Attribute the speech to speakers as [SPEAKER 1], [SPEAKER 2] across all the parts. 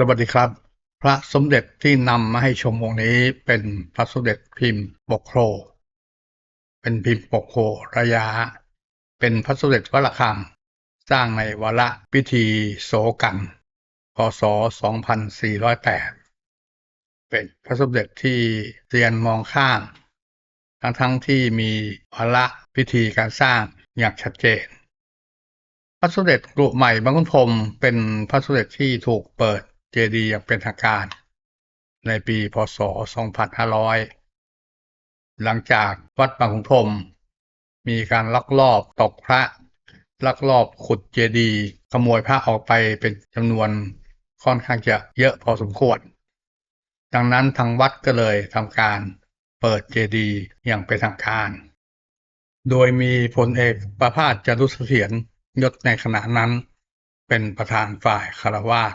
[SPEAKER 1] สวัสดีครับ พระสมเด็จที่นำมาให้ชมองค์นี้เป็นพระสมเด็จพิมพ์ปกโคร เป็นพิมพ์ปกโครระยะ เป็นพระสมเด็จวัดระฆัง สร้างในวาระพิธีโสกันพศ 2408 เป็นพระสมเด็จที่เรียนมองข้ามทั้งทั้งที่มีวาระพิธีการสร้างอย่างชัดเจน พระสมเด็จกรุใหม่บางขุนพรมเป็นพระสมเด็จที่ถูกเปิด จดีย์อย่างเป็นทางการ ในปีพศ 2500 หลังจากวัดบางขุนพรหมมีการลักลอบตกพระ ลักลอบขุดเจดีย์ขโมยพระออกไปเป็นจำนวนค่อนข้างจะเยอะพอสมควร ดังนั้นทางวัดก็เลยทำการเปิดเจดีย์อย่างเป็นทางการ โดยมีพลเอกประภาสจารุเสถียรยศในขณะนั้น เป็นประธานฝ่ายคารวาส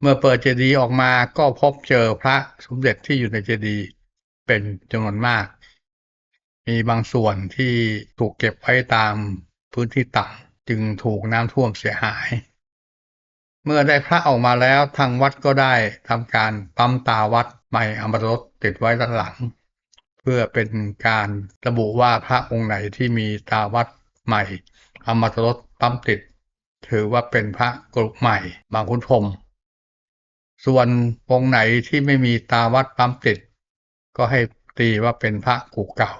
[SPEAKER 1] เมื่อเปิดเจดีย์ออกมาก็พบเจอพระสมเด็จที่อยู่ในเจดีย์เป็นจำนวนมาก มีบางส่วนที่ถูกเก็บไว้ตามพื้นที่ต่ำจึงถูกน้ำท่วมเสียหาย เมื่อได้พระออกมาแล้วทางวัดก็ได้ทำการปั๊มตาวัดใหม่อมรสติดไว้ด้านหลัง เพื่อเป็นการระบุว่าพระองค์ไหนที่มีตาวัดใหม่อมรสปั๊มติด ถือว่าเป็นพระกรุใหม่บางขุนพรม ส่วนองค์ไหนที่ไม่มีตาวัดปั๊มติด ก็ให้ตีว่าเป็นพระกุเก่า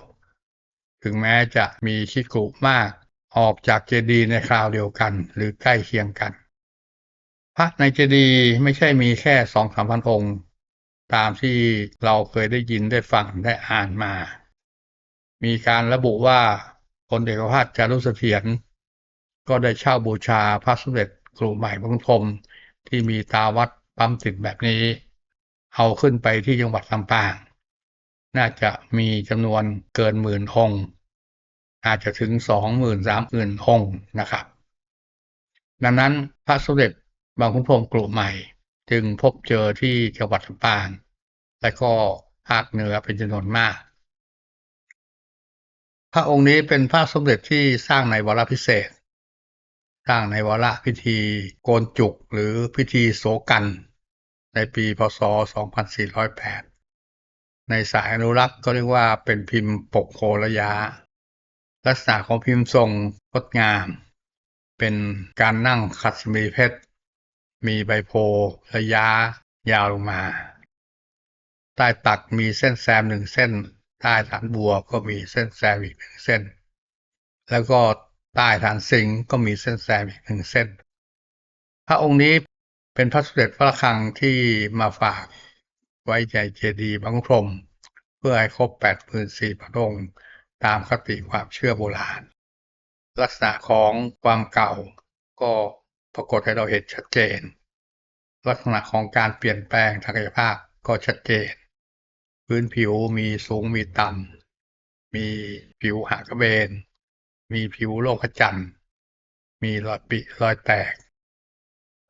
[SPEAKER 1] ถึงแม้จะมีชิดกุมากออกจากเจดีย์ในคราวเดียวกัน หรือใกล้เคียงกัน พระในเจดีย์ไม่ใช่มีแค่สองสามพันองค์ ตามที่เราเคยได้ยินได้ฟังได้อ่านมา มีการระบุว่าพลเอกพัฒน์จารุเสถียรก็ได้เช่าบูชาพระสมเด็จกรุใหม่บางพรมที่มีตาวัด ปั๊มติดแบบนี้ เอาขึ้นไปที่จังหวัดลำปาง น่าจะมีจำนวนเกินหมื่นองค์อาจจะถึงสองหมื่นสามหมื่นองค์นะครับ ดังนั้นพระสมเด็จบางขุนพรมกรุใหม่ จึงพบเจอที่จังหวัดลำปาง และก็ภาคเหนือเป็นจำนวนมาก พระองค์นี้เป็นพระสมเด็จที่สร้างในวาระพิเศษ สร้างในวาระพิธีโกนจุกหรือพิธีโสกัน ในปีพศ 2408 ในสายอนุรักษ์ก็เรียกว่าเป็นพิมพ์ปกโคระยะ ลักษณะของพิมพ์ทรงงดงาม เป็นการนั่งขัดสมีเพชร มีใบโพระยะยาวลงมา ใต้ตักมีเส้นแซมหนึ่งเส้น ใต้ฐานบัวก็มีเส้นแซมอีกหนึ่งเส้น แล้วก็ใต้ฐานสิงก็มีเส้นแซมอีกหนึ่งเส้น พระองค์นี้ เป็นพระสมเด็จพระระฆังที่มาฝากไว้ใจเจดีย์บางพรม เพื่อให้ครบแปดหมื่นสี่พระองค์ ตามคติความเชื่อโบราณ ลักษณะของความเก่าก็ปรากฏให้เราเห็นชัดเจน ลักษณะของการเปลี่ยนแปลงทางกายภาพก็ชัดเจน พื้นผิวมีสูงมีต่ำ มีผิวหากระเบน มีผิวโลกระจันทร์ มีรอยปิรอยแตก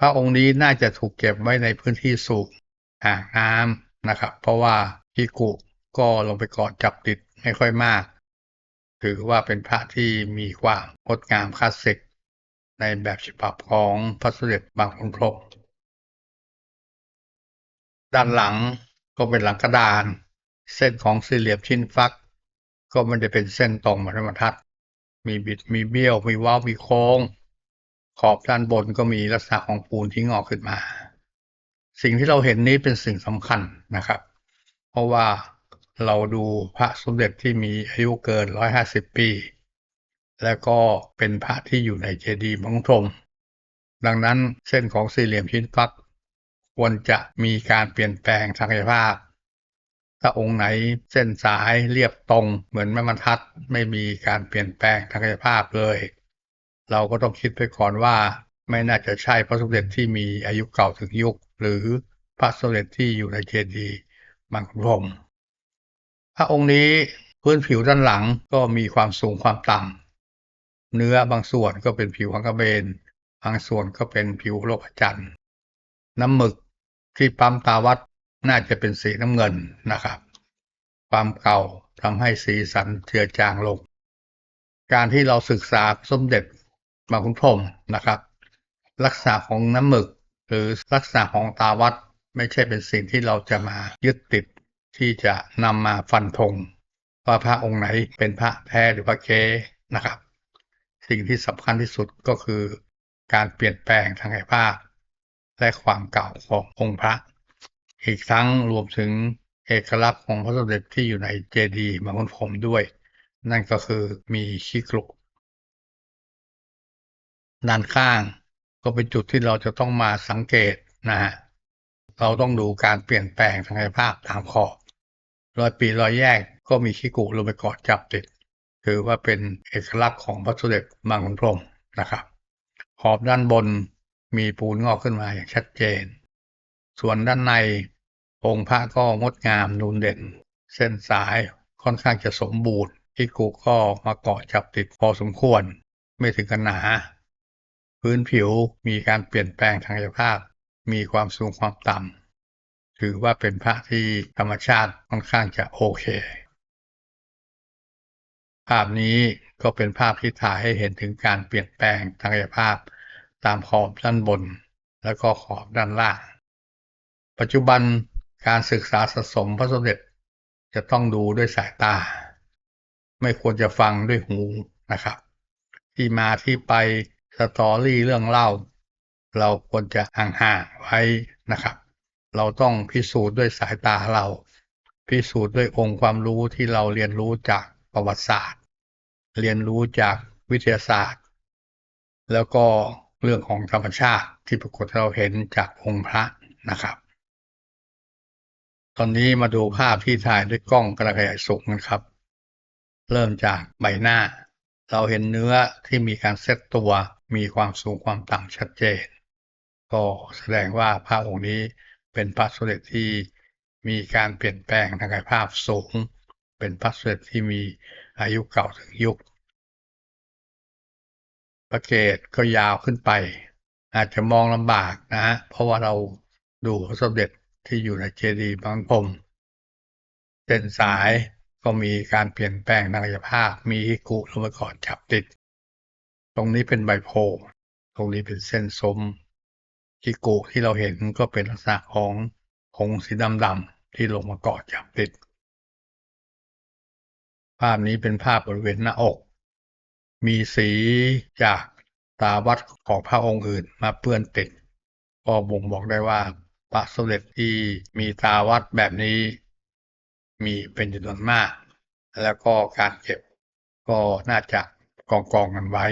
[SPEAKER 1] พระองค์นี้น่าจะถูกเก็บไว้ในพื้นที่สูงอ่างน้ำนะครับ เพราะว่าพิกุก็ลงไปเกอดจับติดไม่ค่อยมาก ถือว่าเป็นพระที่มีความงดงามคลาสสิก ในแบบฉบับของพระสมเด็จบางขุนพรหมด้านหลังก็เป็นหลังกระดาน เส้นของสี่เหลี่ยมชิ้นฟัก ก็ไม่ได้เป็นเส้นตรงเหมือนธรรมทัศน์มีบิดมีเบี้ยวมีว้าวมีโค้ง ขอบด้านบนก็มีลักษณะของปูนที่งอกขึ้นมา สิ่งที่เราเห็นนี้เป็นสิ่งสำคัญนะครับ เพราะว่าเราดูพระสมเด็จที่มีอายุเกิน 150 ปี แล้วก็เป็นพระที่อยู่ในเจดีย์บางพรมดังนั้นเส้นของสี่เหลี่ยมชิ้นฟัก ควรจะมีการเปลี่ยนแปลงทางกายภาพ ถ้าองค์ไหนเส้นสายเรียบตรงเหมือนแม่บรรทัด ไม่มีการเปลี่ยนแปลงทางกายภาพเลย เราก็ต้องคิดไปก่อนว่า ไม่น่าจะใช่พระสมเด็จที่มีอายุเก่าถึงยุค หรือพระสมเด็จที่อยู่ในเจดีย์บางขุพรมพระองค์นี้พื้นผิวด้านหลังก็มีความสูงความต่ำเนื้อบางส่วนก็เป็นผิวของกระเบน บางส่วนก็เป็นผิวโลกจันทร์น้ำหมึกที่ปั๊มตาวัดน่าจะเป็นสีน้ำเงินนะครับ ความเก่าทำให้สีสันเจือจางลง การที่เราศึกษาสมเด็จ บางขุนพรมนะครับ ลักษณะของน้ำหมึก หรือลักษณะของตาวัดไม่ใช่เป็นสิ่งที่เราจะมายึดติดที่จะนำมาฟันธงว่าพระองค์ไหนเป็นพระแท้หรือพระเก๊นะครับ สิ่งที่สำคัญที่สุดก็คือการเปลี่ยนแปลงทางกายภาพ และความเก่าขององค์พระ อีกทั้งรวมถึงเอกลักษณ์ของพระสมเด็จที่อยู่ในเจดีย์มาคุนพรมด้วย นั่นก็คือมีขี้กลุก ด้านข้าง ก็เป็นจุดที่เราจะต้องมาสังเกตนะฮะเราต้องดูการเปลี่ยนแปลงทางกายภาพตามขอบรอยปีรอยแยกก็มีขี้กุลงไปเกาะจับติดถือว่าเป็นเอกลักษณ์ของพระสมเด็จบางขุนพรมนะครับ ขอบด้านบนมีปูนงอกขึ้นมาอย่างชัดเจน ส่วนด้านในองค์พระก็งดงามนูนเด่น เส้นสายค่อนข้างจะสมบูรณ์ที่กุก็มาเกาะจับติดพอสมควร ไม่ถึงกันหนา พื้นผิวมีการเปลี่ยนแปลงทางกายภาพ มีความสูงความต่ำ ถือว่าเป็นพระที่ธรรมชาติค่อนข้างจะโอเค ภาพนี้ก็เป็นภาพที่ถ่ายให้เห็นถึงการเปลี่ยนแปลงทางกายภาพ ตามขอบด้านบน และก็ขอบด้านล่าง ปัจจุบันการศึกษาสะสมพระสมเด็จจะต้องดูด้วยสายตา ไม่ควรจะฟังด้วยหูนะครับ ที่มาที่ไป สตอรี่เรื่องเล่า เราควรจะห่างๆไว้นะครับ เราต้องพิสูจน์ด้วยสายตาเรา พิสูจน์ด้วยองค์ความรู้ที่เราเรียนรู้จากประวัติศาสตร์ เรียนรู้จากวิทยาศาสตร์ แล้วก็เรื่องของธรรมชาติที่ปรากฏเราเห็นจากองค์พระนะครับ ตอนนี้มาดูภาพที่ถ่ายด้วยกล้องกระขยายสูงนะครับ เริ่มจากใบหน้า เราเห็นเนื้อที่มีการเซตตัว มีความสูงความต่ำชัดเจน ก็แสดงว่าพระองค์นี้เป็นพระสมเด็จที่มีการเปลี่ยนแปลงทางกายภาพสูง เป็นพระสมเด็จที่มีอายุเก่าถึงยุค พระเกศก็ยาวขึ้นไป อาจจะมองลำบากนะฮะเพราะว่าเราดูพระสมเด็จที่อยู่ในเจดีย์บางพรมเส้นสายก็มีการเปลี่ยนแปลงทางกายภาพ มีฮิกุลมาก่อนจับติด ตรงนี้เป็นใบโพตรงนี้เป็นเส้นสมฮิกุที่เราเห็นก็เป็นลักษณะของผงสีดำๆที่ลงมาเกาะจับติด ภาพนี้เป็นภาพบริเวณหน้าอก มีสีจากตาวัดของพระองค์อื่นมาเปื้อนติด ก็บ่งบอกได้ว่าพระสมเด็จที่มีตาวัดแบบนี้ มีเป็นจำนวนมาก แล้วก็การเก็บก็น่าจะกองกองกันไว้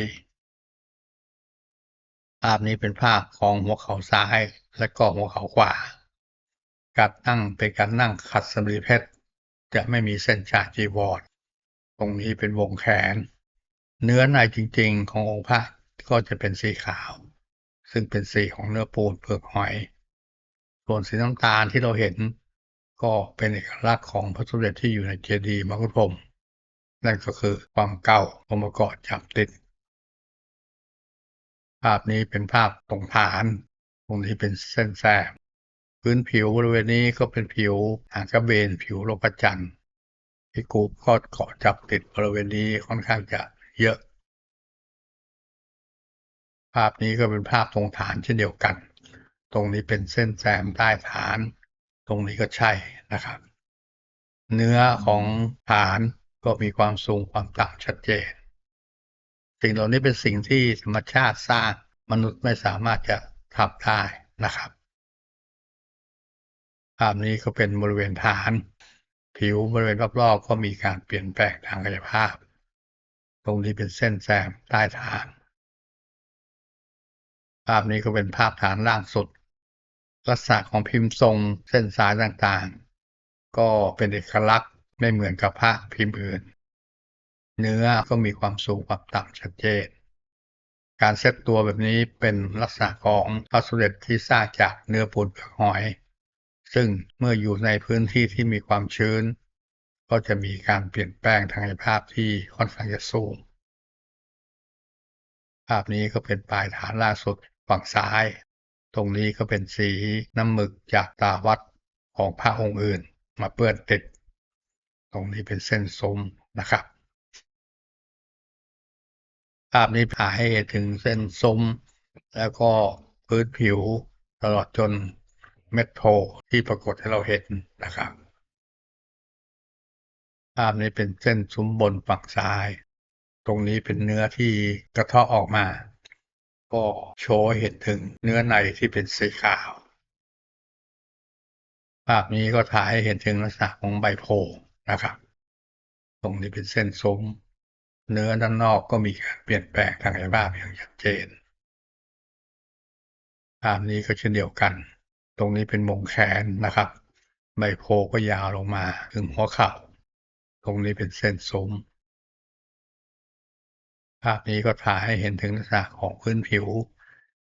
[SPEAKER 1] ภาพนี้เป็นภาพของหัวเข่าซ้ายและก็หัวเข่าขวา การนั่งเป็นการนั่งขัดสมาธิเพชรจะไม่มีเส้นชาจีวรตรงนี้เป็นวงแขน เนื้อในจริงๆ ขององค์พระก็จะเป็นสีขาว ซึ่งเป็นสีของเนื้อปูนเปลือกหอย ส่วนสีน้ำตาลที่เราเห็น ก็เป็นเอกลักษณ์ของพระสมเด็จที่อยู่ในเจดีย์มกุพรมนั่นก็คือความเก่าองค์ประกอบจับติด ภาพนี้เป็นภาพตรงฐาน ตรงนี้เป็นเส้นแสบพื้นผิวบริเวณนี้ก็เป็นผิวหางกระเบนผิวโลกจันทร์ที่กูก็เกาะจับติดบริเวณนี้ค่อนข้างจะเยอะ ภาพนี้ก็เป็นภาพตรงฐานเช่นเดียวกัน ตรงนี้เป็นเส้นแซมใต้ฐาน ตรงนี้ก็ใช่นะครับ เนื้อของฐานก็มีความสูงความต่ำชัดเจน สิ่งเหล่านี้เป็นสิ่งที่ธรรมชาติสร้างมนุษย์ไม่สามารถจะทำได้นะครับภาพนี้ก็เป็นบริเวณฐาน ผิวบริเวณรอบๆก็มีการเปลี่ยนแปลงทางกายภาพ ตรงนี้เป็นเส้นแซมใต้ฐาน ภาพนี้ก็เป็นภาพฐานล่างสุด ลักษณะของพิมพ์ทรงเส้นสายต่างๆ ก็เป็นเอกลักษณ์ไม่เหมือนกับพระพิมพ์อื่น เนื้อก็มีความสูงความต่ำชัดเจน การเซตตัวแบบนี้เป็นลักษณะของพระสมเด็จที่สร้างจากเนื้อปูนเปลือกหอย ซึ่งเมื่ออยู่ในพื้นที่ที่มีความชื้น ก็จะมีการเปลี่ยนแปลงทางกายภาพที่ค่อนข้างจะสูง ภาพนี้ก็เป็นปลายฐานล่าสุดฝั่งซ้าย ตรงนี้ก็เป็นสีน้ำหมึกจากตาวัดของพระองค์อื่น มาเปื้อนติด ตรงนี้เป็นเส้นสมนะครับาพนี้ถ่ายให้เห็นถึงเส้นสมแล้วก็พื้นผิวตลอดจนเม็ดโพธิ์ที่ปรากฏให้เราเห็นนะครับ ภาพนี้เป็นเส้นซุ้มบนฝั่งซ้าย ตรงนี้เป็นเนื้อที่กระเทาะออกมา ก็โชว์เห็นถึงเนื้อในที่เป็นสีขาว ภาพนี้ก็ถ่ายให้เห็นถึงลักษณะของใบโพธิ์นะครับ ตรงนี้เป็นเส้นซุ้ม เนื้อด้านนอกก็มีการเปลี่ยนแปลงทางกายภาพอย่างชัดเจนภาพนี้ก็เช่นเดียวกัน ตรงนี้เป็นมงแขนนะครับใบโพก็ยาวลงมาถึงหัวเข่า ตรงนี้เป็นเส้นซุ้ม ภาพนี้ก็ถ่ายให้เห็นถึงลักษณะของพื้นผิว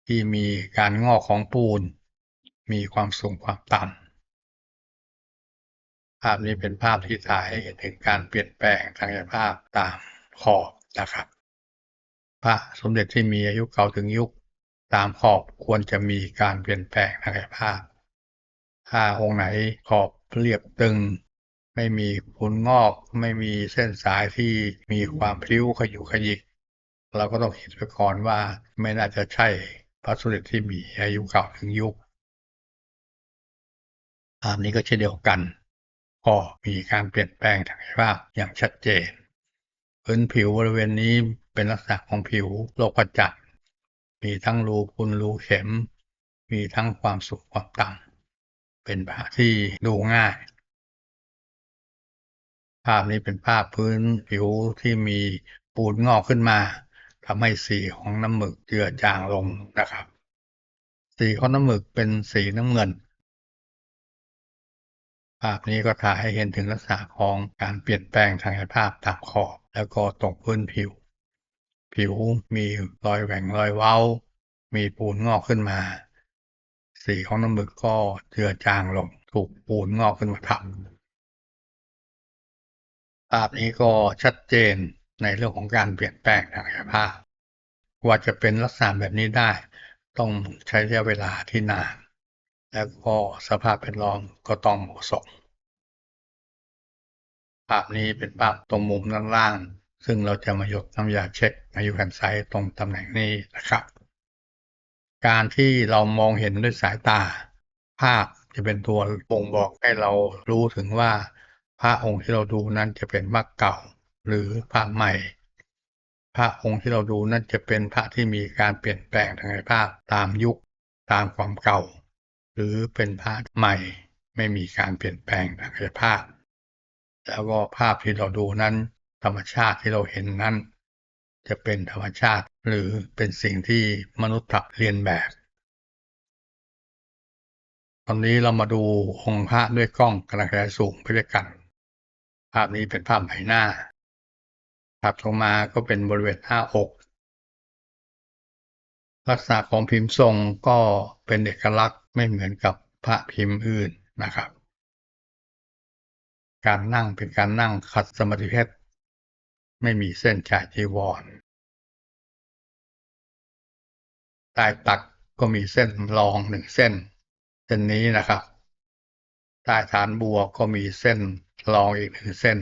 [SPEAKER 1] ที่มีการงอกของปูน มีความสูงความต่ำภาพนี้เป็นภาพที่ถ่ายให้เห็นถึงการเปลี่ยนแปลงทางกายภาพตาม ขอบนะครับพระสมเด็จที่มีอายุเก่าถึงยุคตามขอบควรจะมีการเปลี่ยนแปลงทางกายภาพ ถ้าองค์ไหนขอบเรียบตึง ไม่มีพุนงอก ไม่มีเส้นสายที่มีความพลิ้วขยุกขยิก เราก็ต้องคิดไปก่อนว่าไม่น่าจะใช่พระสมเด็จที่มีอายุเก่าถึงยุคภาพนี้ก็เช่นเดียวกัน ก็มีการเปลี่ยนแปลงทางกายภาพอย่างชัดเจน พื้นผิวบริเวณนี้เป็นลักษณะของผิวโลกประจักมีทั้งรูพุนรูเข็ม มีทั้งความสูงความต่ำเป็นภาพที่ดูง่าย ภาพนี้เป็นภาพพื้นผิวที่มีปูนงอกขึ้นมาทำให้สีของน้ำหมึกเจือจางลงนะครับ สีของน้ำหมึกเป็นสีน้ำเงิน ภาพนี้ก็ถ่ายให้เห็นถึงลักษณะของการเปลี่ยนแปลงทางกายภาพตามขอบ แล้วก็ตรงพื้นผิว ผิวมีรอยแหว่งรอยเว้า มีปูนงอกขึ้นมา สีของน้ำหมึกก็เจือจางลง ถูกปูนงอกขึ้นมาทับภาพนี้ก็ชัดเจนในเรื่องของการเปลี่ยนแปลงทางกายภาพว่าจะเป็นลักษณะแบบนี้ได้ ต้องใช้ระยะเวลาที่นาน แล้วก็สภาพแวดล้อมก็ต้องเหมาะสม ภาพนี้เป็นภาพตรงมุมด้านล่าง ซึ่งเราจะมาหยดน้ำยาเช็คอายุกันไซต์ตรงตำแหน่งนี้นะครับ การที่เรามองเห็นด้วยสายตา ภาพจะเป็นตัวบ่งบอกให้เรารู้ถึงว่าพระองค์ที่เราดูนั้นจะเป็นพระเก่า หรือพระใหม่ พระองค์ที่เราดูนั้นจะเป็นพระที่มีการเปลี่ยนแปลงทางกายภาพตามยุคตามความเก่า หรือเป็นพระใหม่ ไม่มีการเปลี่ยนแปลงทางกายภาพ แล้วก็ภาพที่เราดูนั้น ธรรมชาติที่เราเห็นนั้น จะเป็นธรรมชาติหรือเป็นสิ่งที่มนุษย์ถักเรียนแบบ ตอนนี้เรามาดูองค์พระด้วยกล้องกระจายสูงไปด้วยกัน ภาพนี้เป็นภาพใบหน้าถัดลงมาก็เป็นบริเวณหน้าอก ลักษณะของพิมพ์ทรงก็เป็นเอกลักษณ์ไม่เหมือนกับพระพิมพ์อื่นนะครับ การนั่งเป็นการนั่งขัดสมาธิเพชรไม่มีเส้นชายจีวรใต้ตักก็มีเส้นรองหนึ่งเส้น เส้นนี้นะครับใต้ฐานบัวก็มีเส้นรองอีกหนึ่งเส้น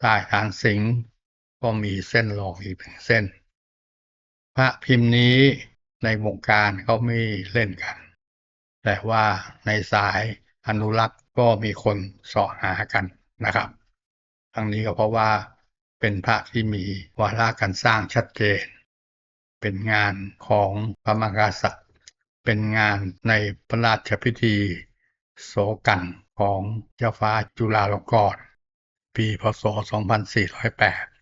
[SPEAKER 1] ใต้ฐานสิงห์ก็มีเส้นรองอีกหนึ่งเส้น พระพิมพ์นี้ในวงการเขาไม่เล่นกัน แต่ว่าในสายอนุรักษ์ ก็มีคนสาะหากันนะครับทั้งนี้ก็เพราะว่าเป็นพระที่มีวาระการสร้างชัดเจน เป็นงานของพระมหากษัตริย์ เป็นงานในพระราชพิธี โสกันของเจ้าฟ้าจุฬาลงกรณ์ปีพศ 2408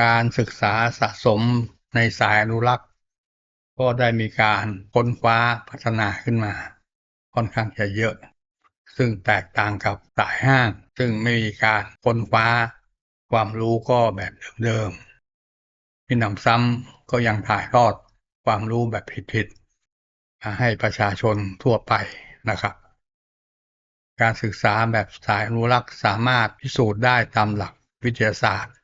[SPEAKER 1] การศึกษาสะสมในสายอนุรักษ์ ก็ได้มีการค้นคว้าพัฒนาขึ้นมา ค่อนข้างจะเยอะ ซึ่งแตกต่างกับสายห้าง ซึ่งไม่มีการค้นคว้า ความรู้ก็แบบเดิมๆมีหนำซ้ำก็ยังถ่ายทอดความรู้แบบผิดๆมาให้ประชาชนทั่วไปนะครับ การศึกษาแบบสายอนุรักษ์สามารถพิสูจน์ได้ตามหลักวิทยาศาสตร์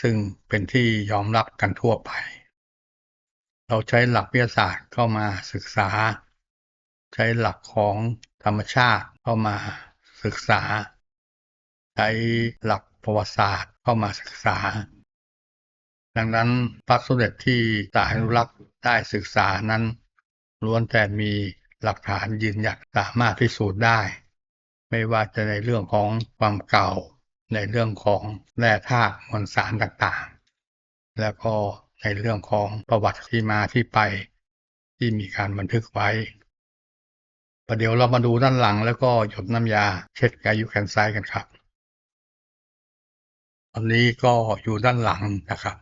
[SPEAKER 1] ซึ่งเป็นที่ยอมรับกันทั่วไป เราใช้หลักวิทยาศาสตร์เข้ามาศึกษา ใช้หลักของธรรมชาติเข้ามาศึกษา ใช้หลักประวัติศาสตร์เข้ามาศึกษา ดังนั้นพระสมเด็จที่สายอนุรักษ์ได้ศึกษานั้นล้วนแต่มีหลักฐานยืนยันสามารถพิสูจน์ได้ ไม่ว่าจะในเรื่องของความเก่า ในเรื่องของแร่ธาตุมวลสารต่างๆ แล้วก็ในเรื่องของประวัติที่มาที่ไปที่มีการบันทึกไว้ ประเดี๋ยวเรามาดูด้านหลังแล้วก็หยดน้ำยาเช็ดอายุแขนซ้ายกันครับ ตอนนี้ก็อยู่ด้านหลังนะครับ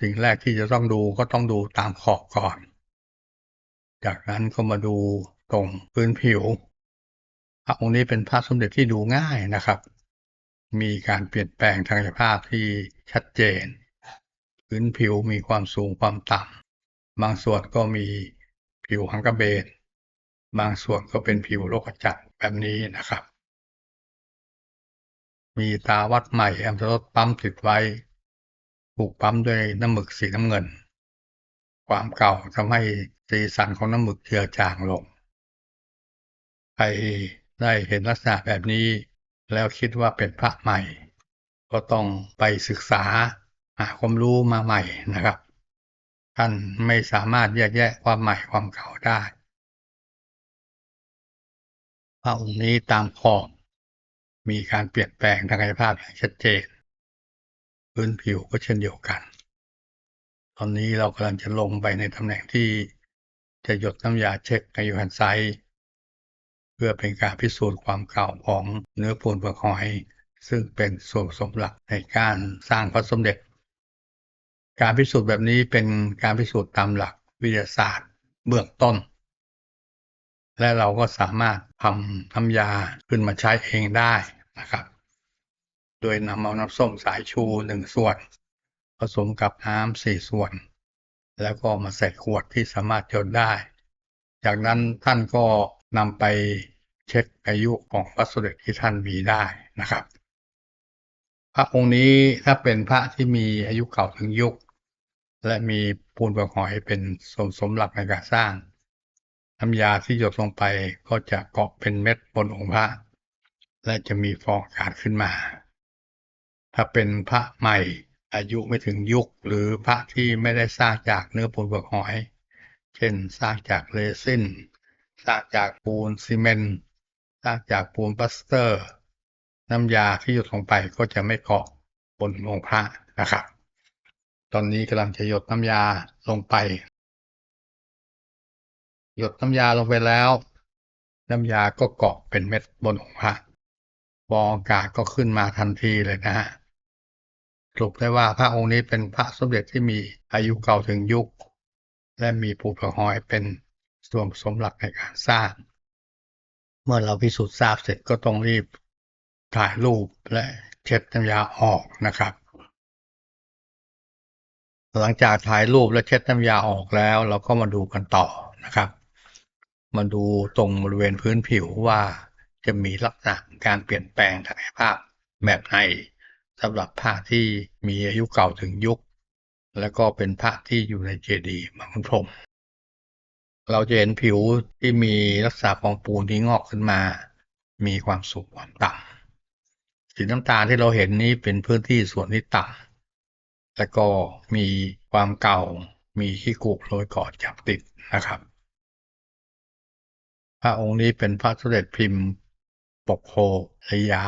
[SPEAKER 1] สิ่งแรกที่จะต้องดูก็ต้องดูตามขอบก่อน จากนั้นก็มาดูตรงพื้นผิวพระองค์นี้เป็นพระสมเด็จที่ดูง่ายนะครับ มีการเปลี่ยนแปลงทางกายภาพที่ชัดเจน พื้นผิวมีความสูงความต่ำบางส่วนก็มีผิวหังกระเบน บางส่วนก็เป็นผิวโลกจักรแบบนี้นะครับ มีตาวัดใหม่แอมสลดปั๊มติดไว้ ถูกปั๊มด้วยน้ำหมึกสีน้ำเงิน ความเก่าทำให้สีสันของน้ำหมึกเจือจางลง ใครได้เห็นลักษณะแบบนี้ แล้วคิดว่าเป็นพระใหม่ ก็ต้องไปศึกษาหาความรู้มาใหม่นะครับ ท่านไม่สามารถแยกแยะความใหม่ความเก่าได้ ระองค์นี้ตามขอบมีการเปลี่ยนแปลงทางกายภาพอย่างชัดเจน พื้นผิวก็เช่นเดียวกัน ตอนนี้เรากำลังจะลงไปในตำแหน่งที่จะหยดน้ำยาเช็คอายุหันไซส์เพื่อเป็นการพิสูจน์ความเก่าของเนื้อปูนเปลือกหอย ซึ่งเป็นส่วนผสมหลักในการสร้างพระสมเด็จ การพิสูจน์แบบนี้เป็นการพิสูจน์ตามหลักวิทยาศาสตร์เบื้องต้น และเราก็สามารถทำน้ำยาขึ้นมาใช้เองได้นะครับ โดยนำเอาน้ำส้มสายชูหนึ่งส่วน ผสมกับน้ำสี่ส่วน แล้วก็มาใส่ขวดที่สามารถจดได้ จากนั้นท่านก็นำไปเช็คอายุของพระสมเด็จที่ท่านมีได้นะครับ พระองค์นี้ถ้าเป็นพระที่มีอายุเก่าถึงยุค และมีปูนปลือกหอยเป็นส่วนสมหลักในการสร้าง น้ำยาที่หยดลงไปก็จะเกาะเป็นเม็ดบนองค์พระและจะมีฟองอากาศขึ้นมา ถ้าเป็นพระใหม่อายุไม่ถึงยุคหรือพระที่ไม่ได้สร้างจากเนื้อปูนเปลือกหอย เช่นสร้างจากเรซินสร้างจากปูนซีเมนต์สร้างจากปูนปลาสเตอร์ น้ำยาที่หยดลงไปก็จะไม่เกาะบนองค์พระนะครับ ตอนนี้กำลังจะหยดน้ำยาลงไป หยดน้ำยาลงไปแล้ว น้ำยาก็เกาะเป็นเม็ดบนองค์พระฟองอากาศก็ขึ้นมาทันทีเลยนะฮะสรุปได้ว่าพระองค์นี้เป็นพระสมเด็จที่มีอายุเก่าถึงยุค และมีปูเปลือกหอยเป็นส่วนผสมหลักในการสร้าง เมื่อเราพิสูจน์ทราบเสร็จก็ต้องรีบถ่ายรูปและเช็ดน้ำยาออกนะครับ หลังจากถ่ายรูปและเช็ดน้ำยาออกแล้ว เราก็มาดูกันต่อนะครับ มาดูตรงบริเวณพื้นผิวว่าจะมีลักษณะการเปลี่ยนแปลงทางกายภาพแบบไหนสำหรับพระที่มีอายุเก่าถึงยุค และก็เป็นพระที่อยู่ในเจดีย์บางขุพรมเราจะเห็นผิวที่มีลักษณะของปูนที่งอกขึ้นมา มีความสูงความต่ำสีน้ำตาลที่เราเห็นนี้เป็นพื้นที่ส่วนที่ต่ำและก็มีความเก่ามีขี้กุโรยเกาะจับติดนะครับ ระองค์นี้เป็นพระสมเด็จพิมพ์ ปกโพระยะ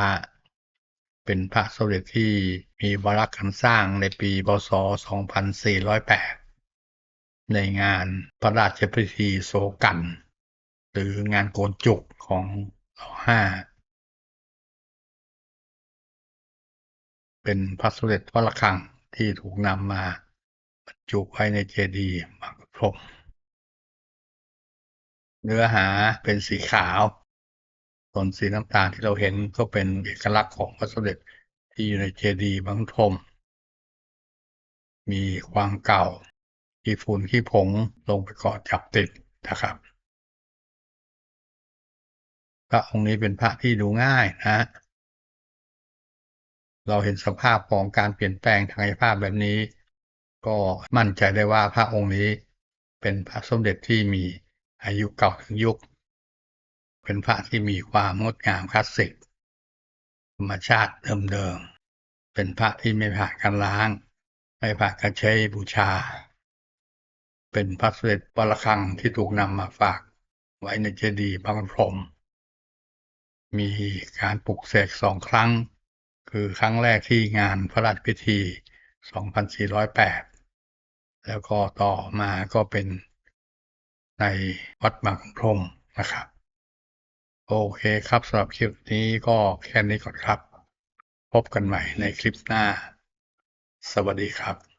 [SPEAKER 1] เป็นพระสมเด็จที่มีวาระการสร้างในปีพศ 2408 ในงานพระราชพิธีโศกัน หรืองานโกนจุกของรห้าเป็นพระสมเด็จวัดระฆังที่ถูกนำมาบรรจุไว้ในเจดีย์บางพรม เนื้อหาเป็นสีขาว ส่วนสีน้ำตาลที่เราเห็นก็เป็นเอกลักษณ์ของพระสมเด็จที่อยู่ในเจดีย์บางขุนพรหมมีความเก่าขี้ฝุ่นขี้ผงลงไปเกาะจับติดนะครับ พระองค์นี้เป็นพระที่ดูง่ายนะ เราเห็นสภาพของการเปลี่ยนแปลงทางกายภาพแบบนี้ ก็มั่นใจได้ว่าพระองค์นี้เป็นพระสมเด็จที่มี อายุเก่าถึงยุค เป็นพระที่มีความงดงามคลาสสิก ธรรมชาติเดิมๆ เป็นพระที่ไม่ผ่านการล้าง ไม่ผ่านการใช้บูชา เป็นพระเสด็จวัลคังที่ถูกนำมาฝากไว้ในเจดีย์พระบรมพรหมมีการปลุกเสกสองครั้ง คือครั้งแรกที่งานพระราชพิธี 2408 แล้วก็ต่อมาก็เป็น ในวัดบางพรมนะครับ โอเคครับสำหรับคลิปนี้ก็แค่นี้ก่อนครับ พบกันใหม่ในคลิปหน้า สวัสดีครับ